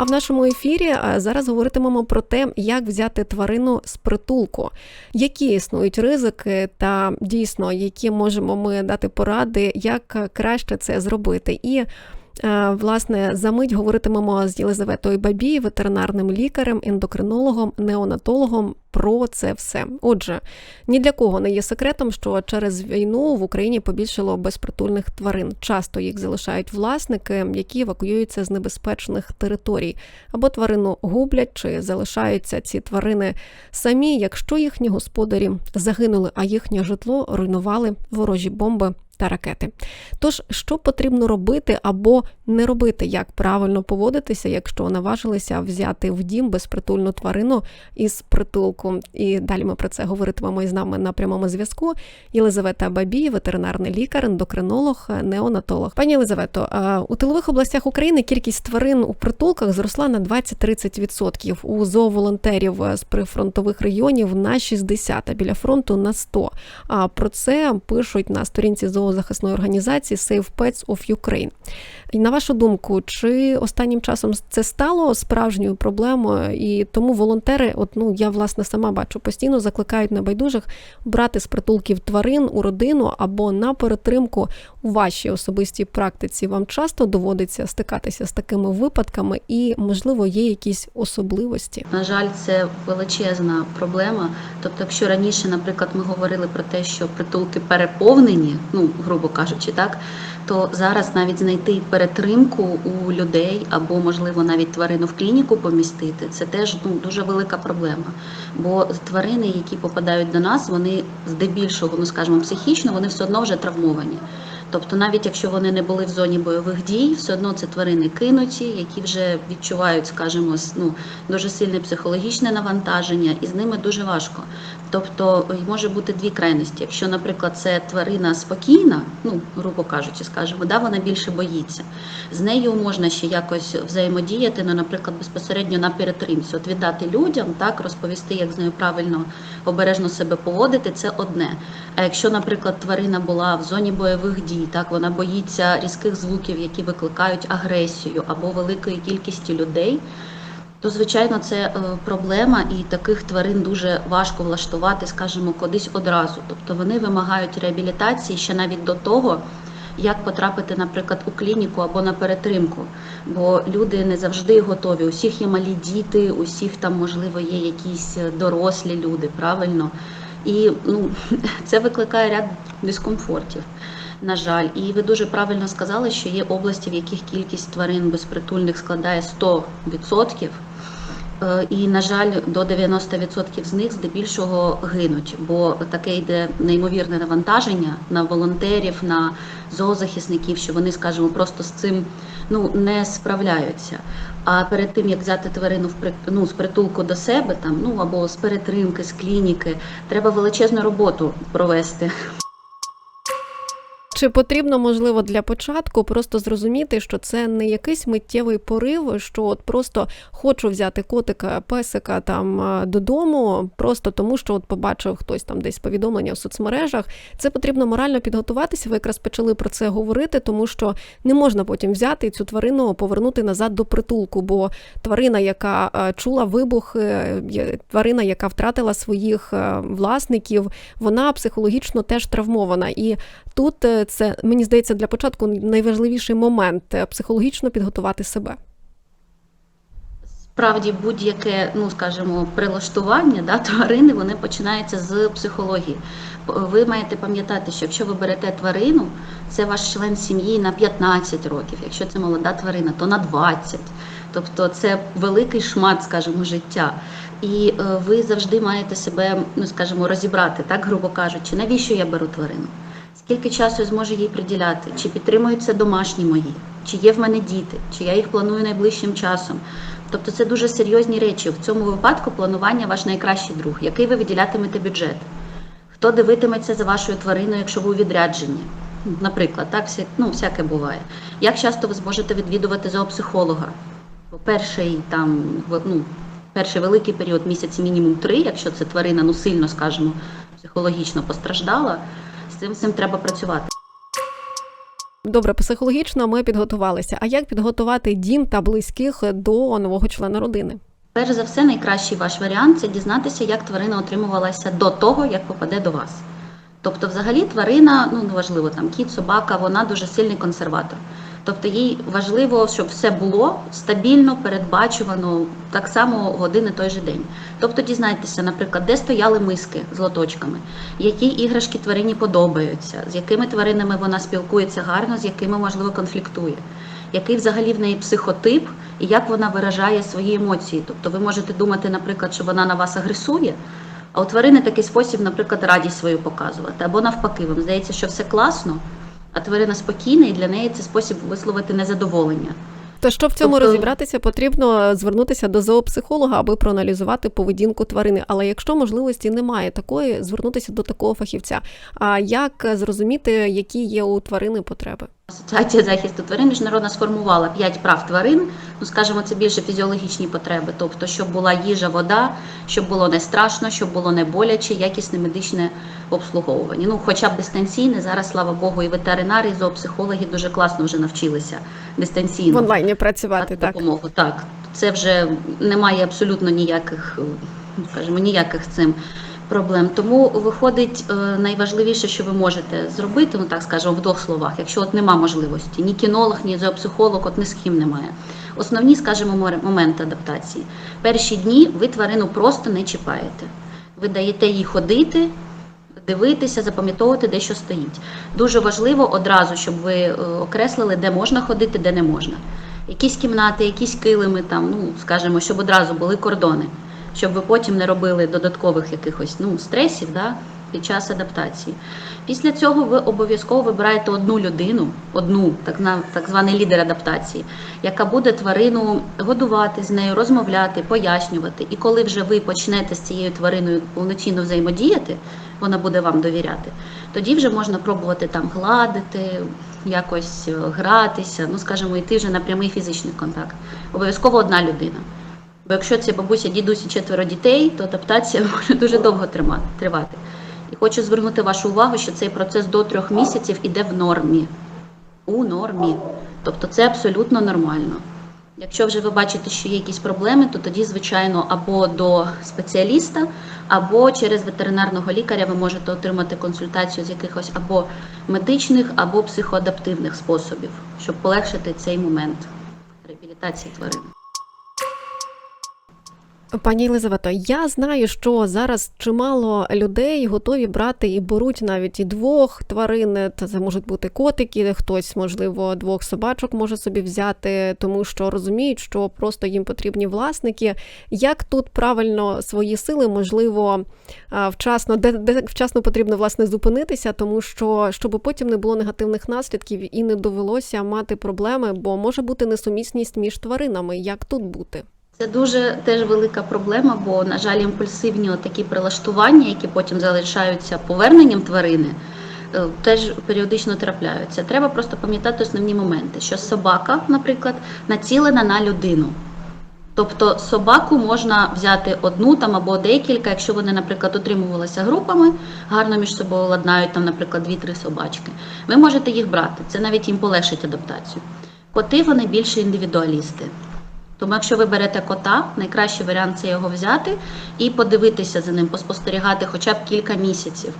А в нашому ефірі е, зараз говоритимемо про те, як взяти тварину з притулку, які існують ризики, та дійсно, які можемо ми дати поради, як краще це зробити. І Е, Власне, за мить говоритимемо з Єлизаветою Бабій, ветеринарним лікарем, ендокринологом, неонатологом про це все. Отже, ні для кого не є секретом, що через війну в Україні побільшало безпритульних тварин. Часто їх залишають власники, які евакуюються з небезпечних територій, або тварину гублять чи залишаються ці тварини самі, якщо їхні господарі загинули, а їхнє житло руйнували ворожі бомби та ракети. Тож, що потрібно робити або не робити, як правильно поводитися, якщо наважилися взяти в дім безпритульну тварину із притулку. І далі ми про це говоритимемо із нами на прямому зв'язку. Єлизавета Бабій, ветеринарний лікар, ендокринолог, неонатолог. Пані Єлизавето, у тилових областях України кількість тварин у притулках зросла на 20-30%. У зооволонтерів з прифронтових районів на 60%, а біля фронту на 100%. А про це пишуть на сторінці зоозахисної організації Save Pets of Ukraine. І на вашу думку, чи останнім часом це стало справжньою проблемою, і тому волонтери, от ну я власне сама бачу, постійно закликають небайдужих брати з притулків тварин у родину або на перетримку у вашій особистій практиці. Вам часто доводиться стикатися з такими випадками, і можливо є якісь особливості? На жаль, це величезна проблема. Тобто, якщо раніше, наприклад, ми говорили про те, що притулки переповнені, ну грубо кажучи, так то зараз навіть знайти перетримку у людей або, можливо, навіть тварину в клініку помістити, це теж ну, дуже велика проблема. Бо тварини, які попадають до нас, вони здебільшого, ну скажімо, психічно, вони все одно вже травмовані. Тобто, навіть якщо вони не були в зоні бойових дій, все одно це тварини кинуті, які вже відчувають, скажімо, ну дуже сильне психологічне навантаження, і з ними дуже важко. Тобто може бути дві крайності. Якщо, наприклад, це тварина спокійна, ну грубо кажучи, скажімо, да, вона більше боїться. З нею можна ще якось взаємодіяти, ну, наприклад, безпосередньо на перетримці. От віддати людям, так розповісти, як з нею правильно обережно себе поводити, це одне. А якщо, наприклад, тварина була в зоні бойових дій, так вона боїться різких звуків, які викликають агресію або великої кількості людей то звичайно це е, проблема, і таких тварин дуже важко влаштувати, скажімо, кудись одразу. Тобто вони вимагають реабілітації ще навіть до того, як потрапити, наприклад, у клініку або на перетримку. Бо люди не завжди готові. Усіх є малі діти, усіх там, можливо, є якісь дорослі люди, правильно. І ну, це викликає ряд дискомфортів. На жаль, і ви дуже правильно сказали, що є області, в яких кількість тварин безпритульних складає 100%. Е, і, на жаль, до 90% з них здебільшого гинуть, бо таке йде неймовірне навантаження на волонтерів, на зоозахисників, що вони, скажімо, просто з цим ну не справляються. А перед тим як взяти тварину в ну, з притулку до себе, там ну або з перетримки, з клініки, треба величезну роботу провести. Чи потрібно, можливо, для початку просто зрозуміти, що це не якийсь миттєвий порив, що от просто хочу взяти котика, песика там додому, просто тому, що от побачив хтось там десь повідомлення в соцмережах. Це потрібно морально підготуватися. Ви якраз почали про це говорити, тому що не можна потім взяти цю тварину, повернути назад до притулку. Бо тварина, яка чула вибух, тварина, яка втратила своїх власників, вона психологічно теж травмована. І тут е, це мені здається для початку найважливіший момент е, психологічно підготувати себе. Справді, будь-яке, ну скажімо, прилаштування да, тварини вони починаються з психології. Ви маєте пам'ятати, що якщо ви берете тварину, це ваш член сім'ї на 15 років. Якщо це молода тварина, то на 20. Тобто це великий шмат, скажімо, життя. І е, ви завжди маєте себе, ну скажімо, розібрати, так грубо кажучи, навіщо я беру тварину скільки часу я зможу їй приділяти, чи підтримуються домашні мої, чи є в мене діти, чи я їх планую найближчим часом. Тобто це дуже серйозні речі. В цьому випадку планування ваш найкращий друг, який ви виділятимете бюджет. Хто дивитиметься за вашою твариною, якщо ви у відрядженні? Наприклад, так ну, всяке буває. Як часто ви зможете відвідувати зоопсихолога? Перший там ну, перший великий період місяці мінімум три, якщо це тварина ну сильно, скажімо, психологічно постраждала цим цим треба працювати. Добре, психологічно ми підготувалися. А як підготувати дім та близьких до нового члена родини? Перш за все, найкращий ваш варіант це дізнатися, як тварина отримувалася до того, як попаде до вас. Тобто, взагалі, тварина, ну неважливо, там кіт, собака, вона дуже сильний консерватор. Тобто їй важливо, щоб все було стабільно, передбачувано, так само в один і той же день. Тобто дізнайтеся, наприклад, де стояли миски з лоточками, які іграшки тварині подобаються, з якими тваринами вона спілкується гарно, з якими, можливо, конфліктує, який взагалі в неї психотип і як вона виражає свої емоції. Тобто ви можете думати, наприклад, що вона на вас агресує, а у тварини такий спосіб, наприклад, радість свою показувати. Або навпаки, вам здається, що все класно, а тварина спокійна, і для неї це спосіб висловити незадоволення. То щоб в цьому Тобто- розібратися, потрібно звернутися до зоопсихолога, аби проаналізувати поведінку тварини. Але якщо можливості немає такої, звернутися до такого фахівця. А як зрозуміти, які є у тварини потреби? Асоціація захисту тварин міжнародна сформувала 5 прав тварин. Ну, скажімо, це більше фізіологічні потреби, тобто, щоб була їжа, вода, щоб було не страшно, щоб було не боляче, якісне медичне обслуговування. Ну, хоча б дистанційне, зараз, слава Богу, і ветеринари, і зоопсихологи дуже класно вже навчилися дистанційно В онлайні працювати так. допомогу. Так, це вже немає абсолютно ніяких, ну, скажімо, ніяких цим проблем. Тому виходить е, найважливіше, що ви можете зробити, ну так скажемо, в двох словах, якщо от нема можливості, ні кінолог, ні зоопсихолог, от ні з ким немає. Основні, скажімо, моменти адаптації. Перші дні ви тварину просто не чіпаєте. Ви даєте їй ходити, дивитися, запам'ятовувати, де що стоїть. Дуже важливо одразу, щоб ви е, окреслили, де можна ходити, де не можна. Якісь кімнати, якісь килими, там, ну, скажімо, щоб одразу були кордони, щоб ви потім не робили додаткових якихось ну, стресів да, під час адаптації. Після цього ви обов'язково вибираєте одну людину, одну, так, так званий лідер адаптації, яка буде тварину годувати з нею, розмовляти, пояснювати. І коли вже ви почнете з цією твариною повноцінно взаємодіяти, вона буде вам довіряти. Тоді вже можна пробувати там гладити, якось е, гратися, ну скажімо, йти вже на прямий фізичний контакт. Обов'язково одна людина. Бо якщо це бабуся, дідусь і четверо дітей, то адаптація може дуже довго тривати. І хочу звернути вашу увагу, що цей процес до трьох місяців іде в нормі. У нормі. Тобто це абсолютно нормально. Якщо вже ви бачите, що є якісь проблеми, то тоді, звичайно, або до спеціаліста, або через ветеринарного лікаря ви можете отримати консультацію з якихось або медичних, або психоадаптивних способів, щоб полегшити цей момент реабілітації тварин. Пані Єлизавето, я знаю, що зараз чимало людей готові брати і беруть навіть і двох тварин. Це можуть бути котики, хтось, можливо, двох собачок може собі взяти, тому що розуміють, що просто їм потрібні власники. Як тут правильно свої сили, можливо, вчасно, де, де вчасно потрібно власне зупинитися, тому що щоб потім не було негативних наслідків і не довелося мати проблеми, бо може бути несумісність між тваринами. Як тут бути? Це дуже теж велика проблема, бо, на жаль, імпульсивні такі прилаштування, які потім залишаються поверненням тварини, е, теж періодично трапляються. Треба просто пам'ятати основні моменти, що собака, наприклад, націлена на людину. Тобто собаку можна взяти одну там або декілька, якщо вони, наприклад, отримувалися групами, гарно між собою ладнають, там, наприклад, дві-три собачки. Ви можете їх брати, це навіть їм полегшить адаптацію. Коти вони більше індивідуалісти. Тому, якщо ви берете кота, найкращий варіант це його взяти і подивитися за ним, поспостерігати хоча б кілька місяців.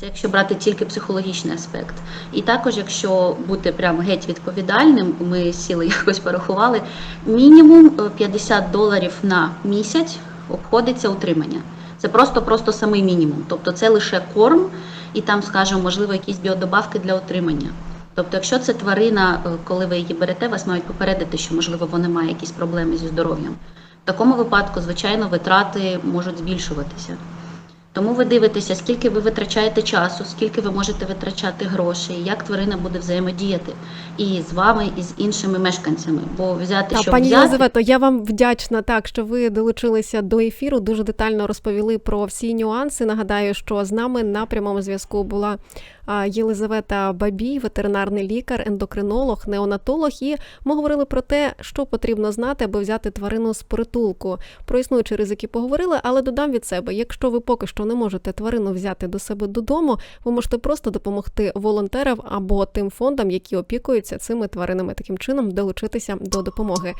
Це якщо брати тільки психологічний аспект. І також, якщо бути прям геть відповідальним, ми сіли якось порахували, мінімум е, 50 доларів на місяць обходиться утримання. Це просто-просто самий мінімум. Тобто це лише корм і там, скажімо, можливо, якісь біодобавки для утримання. Тобто, якщо це тварина, е, коли ви її берете, вас мають попередити, що можливо вона має якісь проблеми зі здоров'ям. В такому випадку, звичайно, витрати можуть збільшуватися. Тому ви дивитеся, скільки ви витрачаєте часу, скільки ви можете витрачати грошей, як тварина буде взаємодіяти і з вами, і з іншими мешканцями. Бо взяти, А, щоб пані взяти, Єлизавето, я вам вдячна так, що ви долучилися до ефіру. Дуже детально розповіли про всі нюанси. Нагадаю, що з нами на прямому зв'язку була Єлизавета Бабій, ветеринарний лікар, ендокринолог, неонатолог. І ми говорили про те, що потрібно знати, аби взяти тварину з притулку. Про існуючі ризики поговорили, але додам від себе, якщо ви поки що якщо не можете тварину взяти до себе додому, ви можете просто допомогти волонтерам або тим фондам, які опікуються цими тваринами, таким чином долучитися до допомоги.